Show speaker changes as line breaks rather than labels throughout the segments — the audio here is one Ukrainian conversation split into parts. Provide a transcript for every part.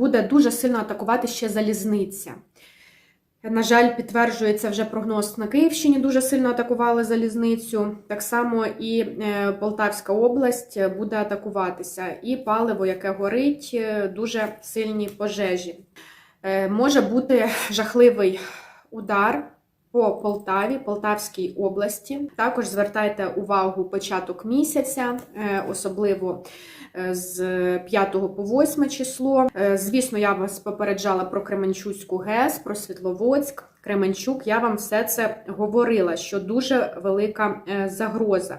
буде дуже сильно атакувати ще залізниця. На жаль, підтверджується вже прогноз на Київщині, дуже сильно атакували залізницю. Так само і е, Полтавська область буде атакуватися. І паливо, яке горить, е, дуже сильні пожежі. Е, Може бути жахливий удар по Полтаві, Полтавській області. Також звертайте увагу початок місяця, особливо з 5 по 8 число. Е, Звісно, я вас попереджала про Кременчуцьку ГЕС, про Світловодськ, Кременчук. Я вам все це говорила, що дуже велика е, загроза.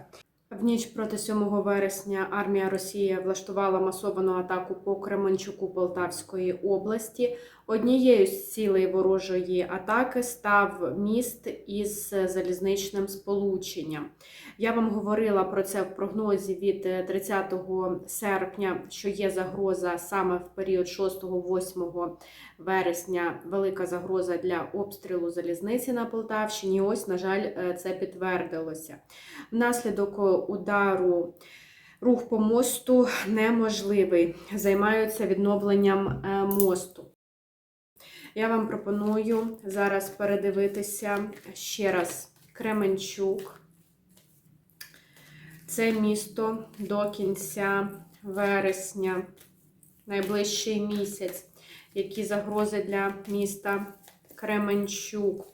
В ніч проти 7 вересня армія Росії влаштувала масовану атаку по Кременчуку Полтавської області. Однією з цілей ворожої атаки став міст із залізничним сполученням. Я вам говорила про це в прогнозі від е, 30 серпня, що є загроза саме в період 6-8 вересня, велика загроза для обстрілу залізниці на Полтавщині. Ось, на жаль, е, це підтвердилося. Внаслідок удару рух по мосту неможливий. Займаються відновленням е, мосту. Я вам пропоную зараз передивитися ще раз Кременчук. Це місто до кінця вересня, найближчий місяць, які загрози для міста Кременчук,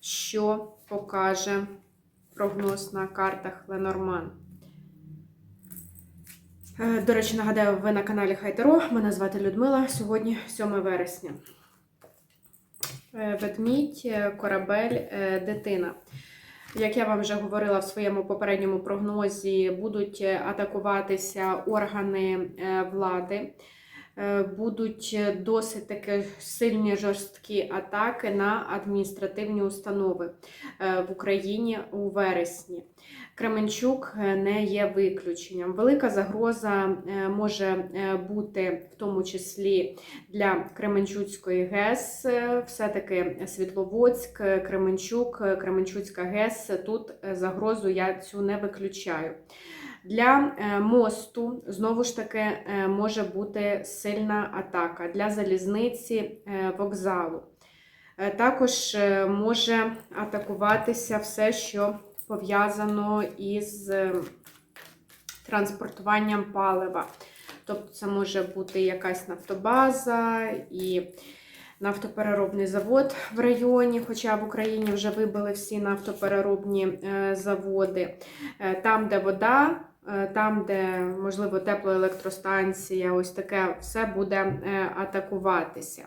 що покаже прогноз на картах Ленорман. Е, До речі, нагадаю, ви на каналі Хайтеро. Мене звати Людмила. Сьогодні 7 вересня. Е, Ведмідь, е, корабель, е, дитина. Як я вам вже говорила в своєму попередньому прогнозі, будуть атакуватися органи влади, будуть е, досить таки сильні жорсткі атаки на адміністративні установи е, в Україні у вересні. Кременчук е, не є виключенням. Велика загроза е, може е, бути в тому числі для Кременчуцької ГЕС. Е, Все-таки Світловодськ, е, Кременчук, е, Кременчуцька ГЕС. Тут е, загрозу я цю не виключаю. Для е, мосту знову ж таки е, може бути сильна атака для залізниці е, вокзалу. Також може атакуватися все, що пов'язано із транспортуванням палива. Тобто це може бути якась нафтобаза і нафтопереробний завод в районі, хоча в Україні вже вибили всі нафтопереробні заводи. Там, де вода, там, де, можливо, теплоелектростанція, ось таке все буде е, атакуватися.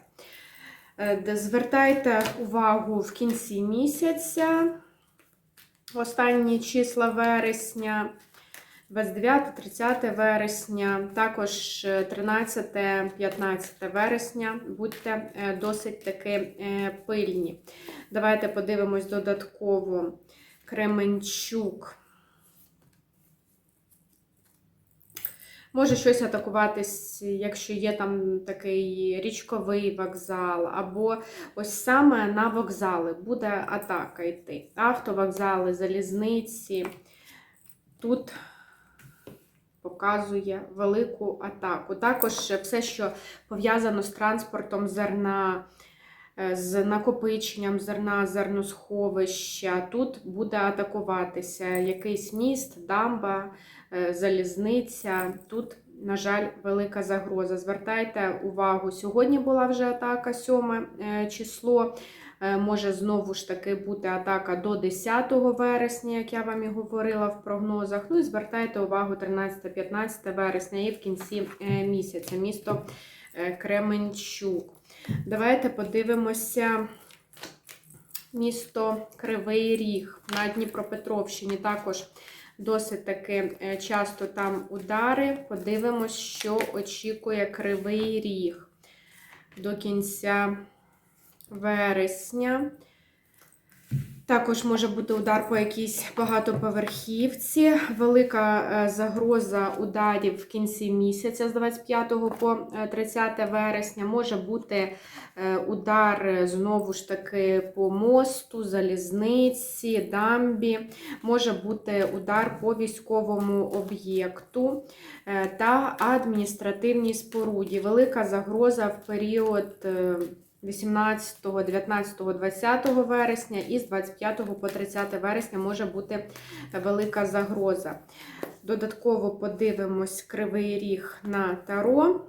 Е, Звертайте увагу в кінці місяця, останні числа вересня. 29-30 вересня, також 13-15 вересня. Будьте е, досить таки е, пильні. Давайте подивимось додатково Кременчук. Може щось атакуватись, якщо є там такий річковий вокзал, або ось саме на вокзали буде атака йти. Автовокзали, залізниці. Тут показує велику атаку. Також все, що пов'язано з транспортом зерна, з накопиченням зерна, зерносховища, тут буде атакуватися якийсь міст, дамба, е, залізниця. Тут, на жаль, велика загроза. Звертайте увагу, сьогодні була вже атака 7 е, число. Е, Може знову ж таки бути атака до 10 вересня, як я вам і говорила в прогнозах. Ну і звертайте увагу 13-15 вересня і в кінці е, місяця місто е, Кременчук. Давайте подивимося місто Кривий Ріг на Дніпропетровщині. Також досить таки е, часто там удари. Подивимось, що очікує Кривий Ріг до кінця вересня. Також може бути удар по якійсь багатоповерхівці, велика е, загроза ударів в кінці місяця з 25 по е, 30 вересня. Може бути е, удар е, знову ж таки по мосту, залізниці, дамбі, може бути удар по військовому об'єкту е, та адміністративній споруді. Велика загроза в період. Е, 18, 19, 20 вересня і з 25 по 30 вересня може бути велика загроза. Додатково подивимось кривий ріг на таро.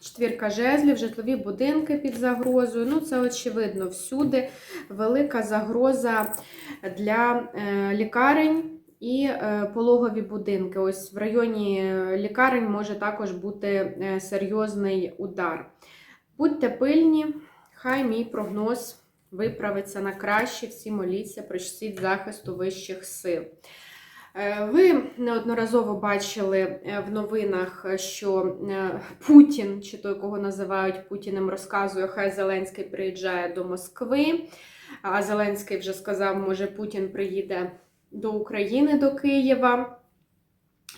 Четвірка жезлів, житлові будинки під загрозою. Ну, це очевидно, всюди велика загроза для е, лікарень і е, пологові будинки. Ось в районі е, лікарень може також бути серйозний удар. Будьте пильні, хай мій прогноз виправиться на краще. Всі моліться, прочтіть захисту вищих сил. Е, Ви неодноразово бачили е, в новинах, що е, Путін, чи той, кого називають Путіним, розказує, хай Зеленський приїжджає до Москви. А Зеленський вже сказав, може Путін приїде до України, до Києва.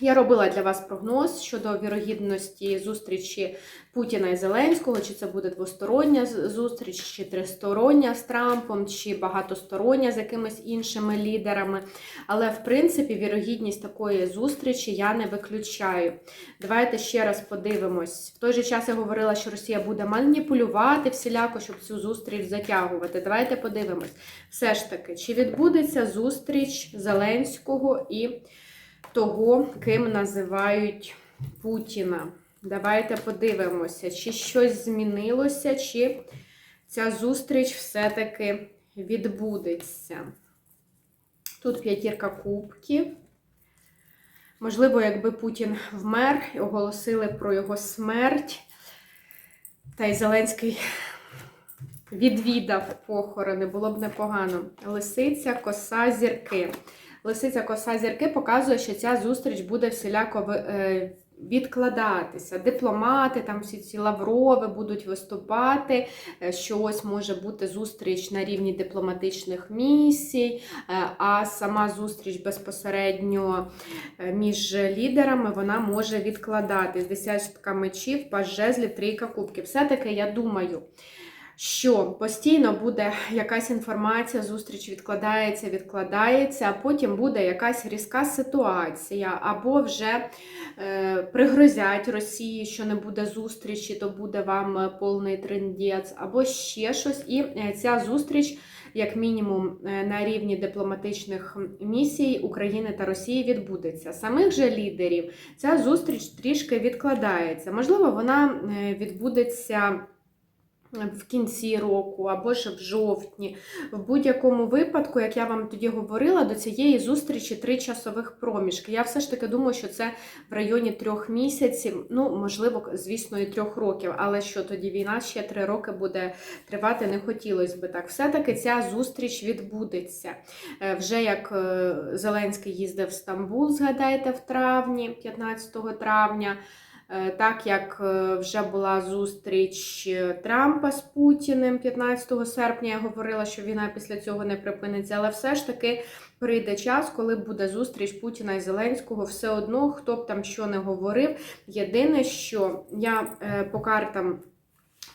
Я робила для вас прогноз щодо вірогідності зустрічі Путіна і Зеленського, чи це буде двостороння зустріч, чи тристороння з Трампом, чи багатостороння з якимись іншими лідерами. Але, в принципі, вірогідність такої зустрічі я не виключаю. Давайте ще раз подивимось. В той же час я говорила, що Росія буде маніпулювати всіляко, щоб цю зустріч затягувати. Давайте подивимось. Все ж таки, чи відбудеться зустріч Зеленського і того, ким називають Путіна. Давайте подивимося, чи щось змінилося, чи ця зустріч все-таки відбудеться. Тут п'ятірка кубків. Можливо, якби Путін вмер і оголосили про його смерть, та й Зеленський відвідав похорони, було б непогано. Лисиця, коса, зірки. Лисиця коса зірки показує, що ця зустріч буде всіляко е, відкладатися. Дипломати, там всі ці лаврови будуть виступати, е, що ось може бути зустріч на рівні дипломатичних місій, е, а сама зустріч безпосередньо між лідерами вона може відкладатись. Десятка мечів, паж жезлів, трійка кубків. Все-таки я думаю що постійно буде якась інформація, зустріч відкладається, відкладається, а потім буде якась різка ситуація, або вже е, пригрозять Росії, що не буде зустрічі, то буде вам повний трендець, або ще щось. І е, ця зустріч, як мінімум, е, на рівні дипломатичних місій України та Росії відбудеться. Самих же лідерів ця зустріч трішки відкладається. Можливо, вона е, відбудеться в кінці року або ж в жовтні. В будь-якому випадку, як я вам тоді говорила, до цієї зустрічі три часових проміжки. Я все ж таки думаю, що це в районі трьох місяців, ну, можливо, звісно, і трьох років, але що тоді війна ще три роки буде тривати, не хотілося би так. Все-таки ця зустріч відбудеться. Е, Вже як е, Зеленський їздив в Стамбул, згадайте, в травні, 15 травня. Е, Так як е, вже була зустріч е, Трампа з Путіним 15 серпня, я говорила, що війна після цього не припиниться, але все ж таки прийде час, коли буде зустріч Путіна і Зеленського. Все одно, хто б там що не говорив. Єдине, що я по картам.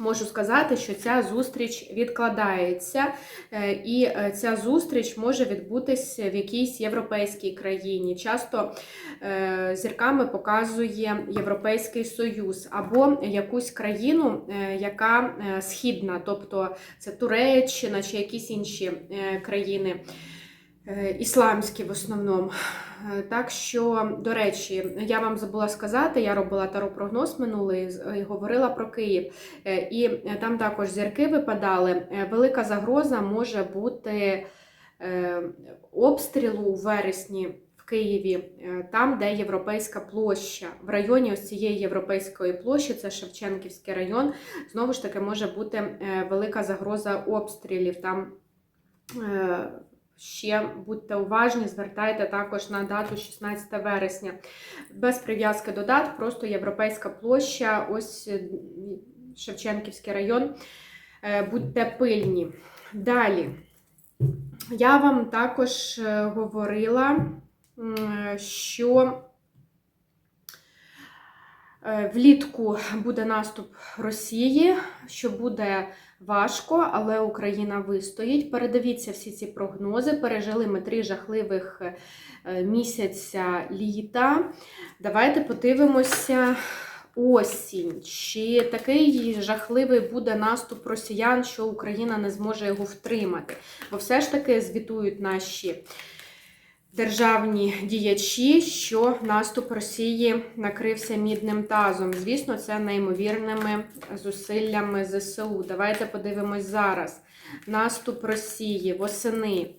Можу сказати, що ця зустріч відкладається, е, і е, ця зустріч може відбутися в якійсь європейській країні. Часто е, зірками показує Європейський Союз або якусь країну, яка східна, тобто це Туреччина чи якісь інші країни. Е, Ісламські в основному. Е, Так що, до речі, я вам забула сказати, я робила таропрогноз минулий і говорила про Київ. Е, І е, там також зірки випадали. Е, Велика загроза може бути е, обстрілу у вересні в Києві, е, там, де Європейська площа. В районі ось цієї європейської площі, це Шевченківський район, знову ж таки може бути е, велика загроза обстрілів. Там е, Ще будьте уважні, звертайте також на дату 16 вересня. Без прив'язки до дат, просто Європейська площа, ось е, Шевченківський район. Е, Будьте пильні. Далі. Я вам також е, говорила, що влітку буде наступ Росії, що буде важко, але Україна вистоїть. Передивіться всі ці прогнози. Пережили ми три жахливих е, місяця літа. Давайте подивимося. Осінь, чи такий жахливий буде наступ росіян, що Україна не зможе його втримати? Бо все ж таки звітують наші державні діячі, що наступ Росії накрився мідним тазом. Звісно, це неймовірними зусиллями ЗСУ. Давайте подивимось зараз. Наступ Росії восени.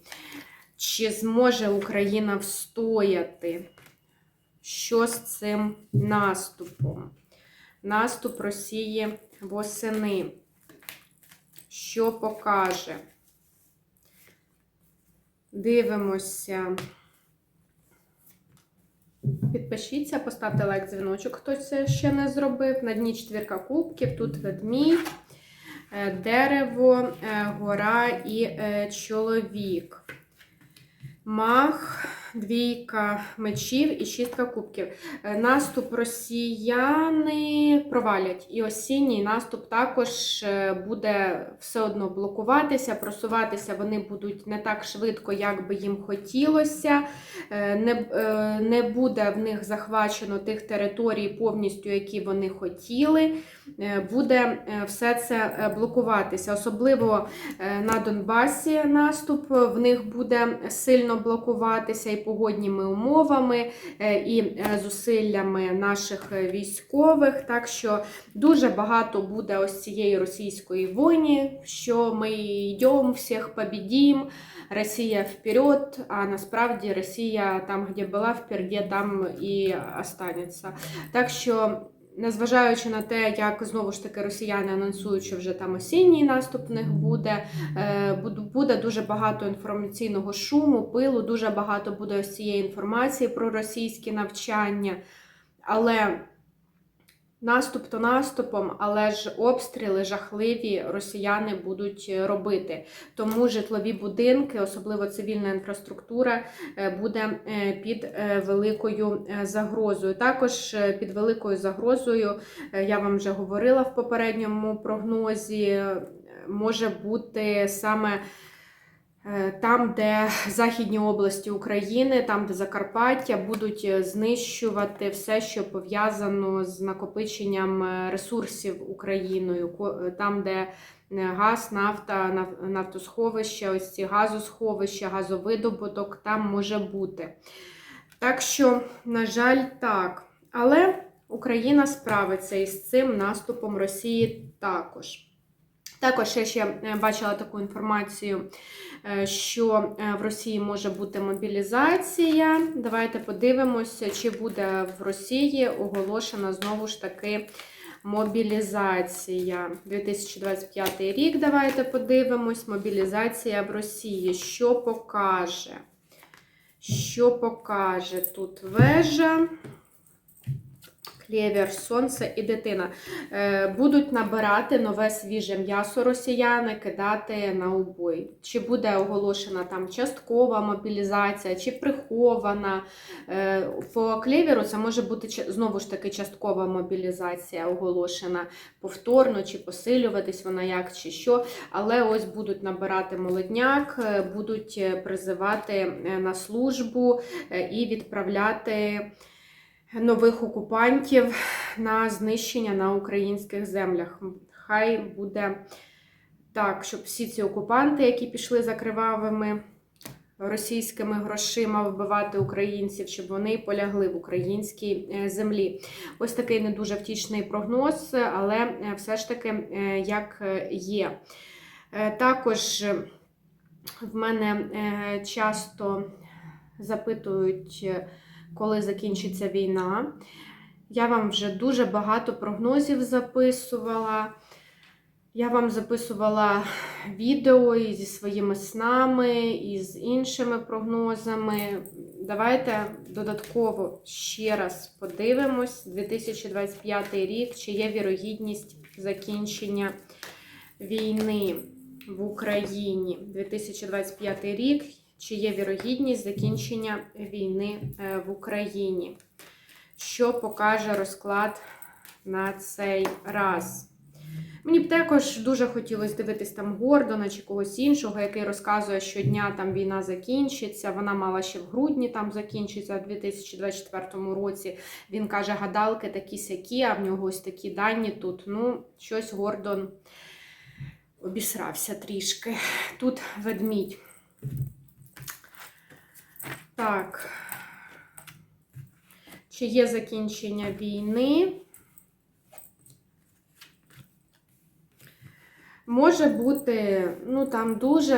Чи зможе Україна встояти? Що з цим наступом? Наступ Росії восени. Що покаже? Дивимося. Підпишіться, поставте лайк, дзвіночок, хто це ще не зробив. На дні четвірка кубків, тут ведмідь, е, дерево, е, гора і е, чоловік. Мах, двійка мечів і шістка кубків. Е, Наступ росіяни провалять. І осінній наступ також е, буде все одно блокуватися, просуватися вони будуть не так швидко, як би їм хотілося. Е, Не, не буде в них захвачено тих територій повністю, які вони хотіли. Буде все це блокуватися. Особливо на Донбасі наступ в них буде сильно блокуватися погодніми умовами, е, і е, зусиллями наших військових. Так що дуже багато буде ось цієї російської війни, що ми йдемо, всіх побідім, Росія вперед, а насправді Росія там, де була вперед, там і останеться. Так що. Незважаючи на те, як знову ж таки росіяни анонсують, що вже там осінній наступ в них буде, е, буде дуже багато інформаційного шуму, пилу, дуже багато буде ось цієї інформації про російські навчання. Але наступ то наступом, але ж обстріли жахливі росіяни будуть робити. Тому житлові будинки, особливо цивільна інфраструктура, е, буде е, під е, великою е, загрозою. Також е, під великою загрозою, е, я вам вже говорила в попередньому прогнозі, е, може бути саме. Е, Там, де західні області України, там, де Закарпаття, будуть е, знищувати все, що пов'язано з накопиченням е, ресурсів Україною, там, де газ, нафта, нафтосховища, ось ці газосховища, газовидобуток там може бути. Так що, на жаль, так. Але Україна справиться із цим наступом Росії також. Також я ще бачила таку інформацію, що е, в Росії може бути мобілізація. Давайте подивимося, чи буде в Росії оголошена знову ж таки мобілізація. 2025 рік. Давайте подивимось. Мобілізація в Росії. Що покаже? Що покаже тут вежа? Клєвер, сонце і дитина. Е, Будуть набирати нове свіже м'ясо росіяни, кидати на убой. Чи буде оголошена там часткова мобілізація, чи прихована. Е, По клєверу це може бути знову ж таки часткова мобілізація оголошена повторно, чи посилюватись вона як, чи що. Але ось будуть набирати молодняк, е, будуть е, призивати е, на службу е, і відправляти нових окупантів на знищення на українських землях. Хай буде так, щоб всі ці окупанти, які пішли за кривавими російськими грошима вбивати українців, щоб вони полягли в українській е, землі. Ось такий не дуже втішний прогноз, але е, все ж таки е, як є. Також в мене часто запитують, коли закінчиться війна. Я вам вже дуже багато прогнозів записувала. Я вам записувала відео і зі своїми снами, і з іншими прогнозами. Давайте додатково ще раз подивимось. 2025 рік, чи є вірогідність закінчення війни. в Україні 2025 рік. Чи є вірогідність закінчення війни е, в Україні? Що покаже розклад на цей раз? Мені б також дуже хотілося дивитись там Гордона чи когось іншого, який розказує, що дня там війна закінчиться. Вона мала ще в грудні там закінчиться у 2024 році. Він каже, гадалки такі сякі, а в нього ось такі дані тут. Ну, щось Гордон обісрався трішки. Тут ведмідь. Так. Чи є закінчення війни? Може бути, ну там дуже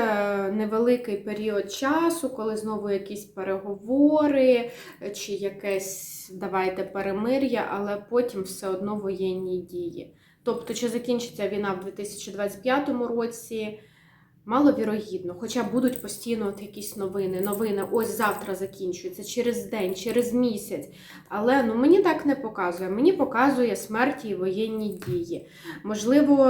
невеликий період часу, коли знову якісь переговори, чи якесь давайте перемир'я, але потім все одно воєнні дії. Тобто, чи закінчиться війна в 2025 році? Маловірогідно, хоча будуть постійно от якісь новини. Новини, ось завтра закінчується, через день, через місяць. Але ну, мені так не показує. Мені показує смерті і воєнні дії. Можливо,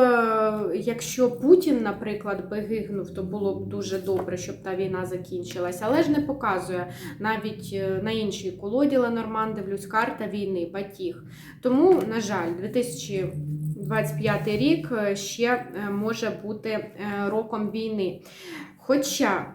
якщо Путін, наприклад, би гигнув, то було б дуже добре, щоб та війна закінчилась. Але ж не показує навіть е, на іншій колоді Ленорман дивлюсь, карта війни, батіг. Тому, на жаль, 2000 25 рік е, ще е, може бути е, роком війни. Хоча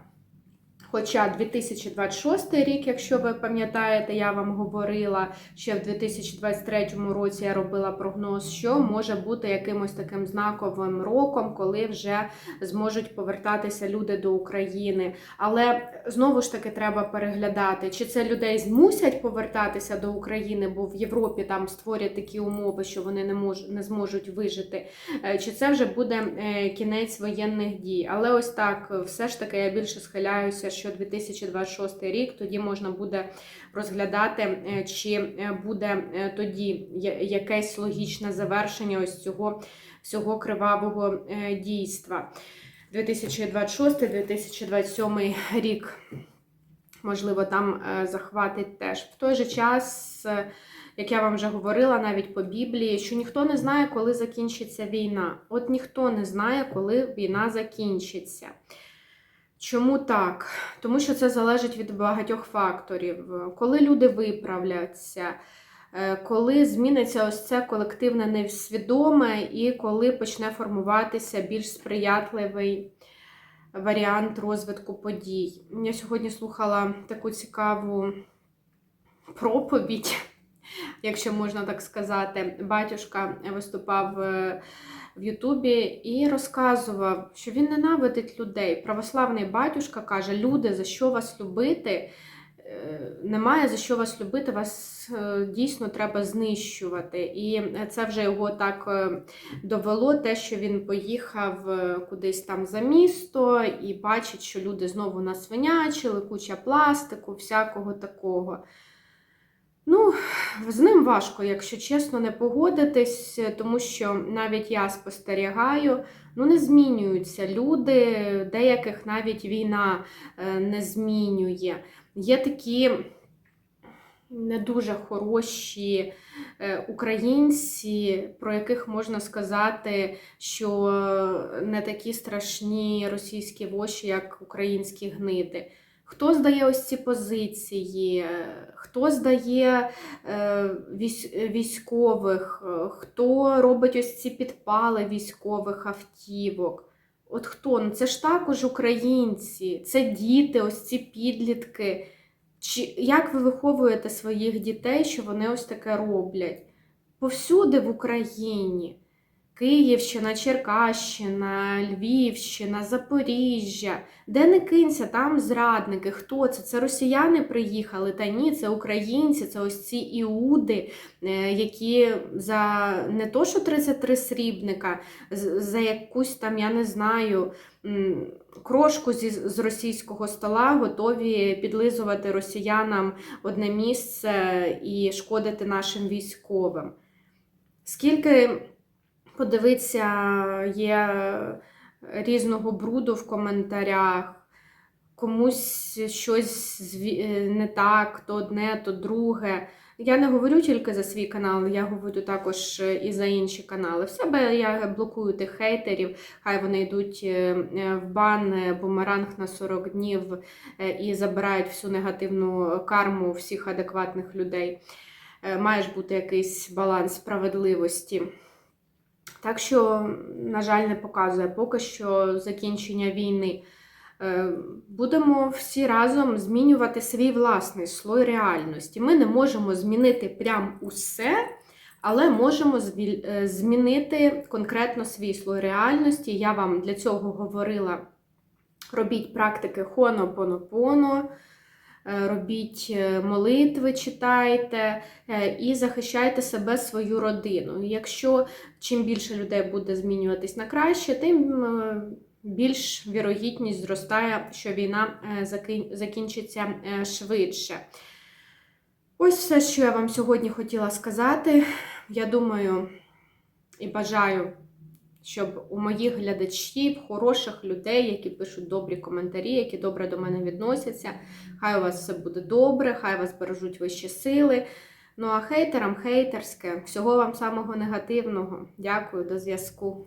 Хоча 2026 рік, якщо ви пам'ятаєте, я вам говорила, ще в 2023 році я робила прогноз, що може бути якимось таким знаковим роком, коли вже зможуть повертатися люди до України. Але знову ж таки треба переглядати, чи це людей змусять повертатися до України, бо в Європі там створять такі умови, що вони не мож, не зможуть вижити, е, чи це вже буде е, кінець воєнних дій. Але ось так, все ж таки, я більше схиляюся що 2026 рік тоді можна буде розглядати, е, чи е, буде е, тоді якесь логічне завершення ось цього всього кривавого дійства. 2026-2027 рік, можливо, там захватить теж. В той же час, як я вам вже говорила, навіть по Біблії, що ніхто не знає, коли закінчиться війна. От ніхто не знає, коли війна закінчиться. Чому так? Тому що це залежить від багатьох факторів. Коли люди виправляться, е, коли зміниться ось це колективне невсвідоме, і коли почне формуватися більш сприятливий варіант розвитку подій. Я сьогодні слухала таку цікаву проповідь, якщо можна так сказати. Батюшка виступав е, в Ютубі і розказував, що він ненавидить людей. Православний батюшка каже: люди, за що вас любити? Е, немає за що вас любити, вас е, дійсно треба знищувати. І це вже його так е, довело, те, що він поїхав кудись там за місто і бачить, що люди знову насвинячили, куча пластику, всякого такого. Ну, з ним важко, якщо чесно, не погодитись, тому що навіть я спостерігаю, ну не змінюються люди, деяких навіть війна е, не змінює. Є такі не дуже хороші е, українці, про яких можна сказати, що не такі страшні російські воші, як українські гниди. Хто здає ось ці позиції, хто здає е, військових, хто робить ось ці підпали військових автівок? От хто? Ну Це ж також українці, це діти, ось ці підлітки. Чи Як ви виховуєте своїх дітей, що вони ось таке роблять? Повсюди в Україні. Київщина, Черкащина, Львівщина, Запоріжжя. Де не кинься, там зрадники. Хто це? Це росіяни приїхали? Та ні, це українці, це ось ці іуди, е, які за не то, що 33 срібника, за якусь там, я не знаю, крошку з російського стола готові підлизувати росіянам одне місце і шкодити нашим військовим. Скільки подивитися, є різного бруду в коментарях, комусь щось не так, то одне, то друге. Я не говорю тільки за свій канал, я говорю також е, і за інші канали. В себе я блокую тих хейтерів, хай вони йдуть е, е, в бан, е, бумеранг на 40 днів е, і забирають всю негативну карму всіх адекватних людей. Е, Має ж бути якийсь баланс справедливості. Так що, на жаль, не показує поки що закінчення війни. Е, Будемо всі разом змінювати свій власний слой реальності. Ми не можемо змінити прям усе, але можемо е, змінити конкретно свій слой реальності. Я вам для цього говорила: робіть практики хонопонопоно, робіть е, молитви, читайте е, і захищайте себе, свою родину. Якщо чим більше людей буде змінюватись на краще, тим е, більш вірогідність зростає, що війна е, закінчиться е, швидше. Ось все, що я вам сьогодні хотіла сказати. Я думаю і бажаю, щоб у моїх глядачів, хороших людей, які пишуть добрі коментарі, які добре до мене відносяться, хай у вас все буде добре, хай вас бережуть вищі сили. Ну а хейтерам хейтерське. Всього вам самого негативного. Дякую, до зв'язку.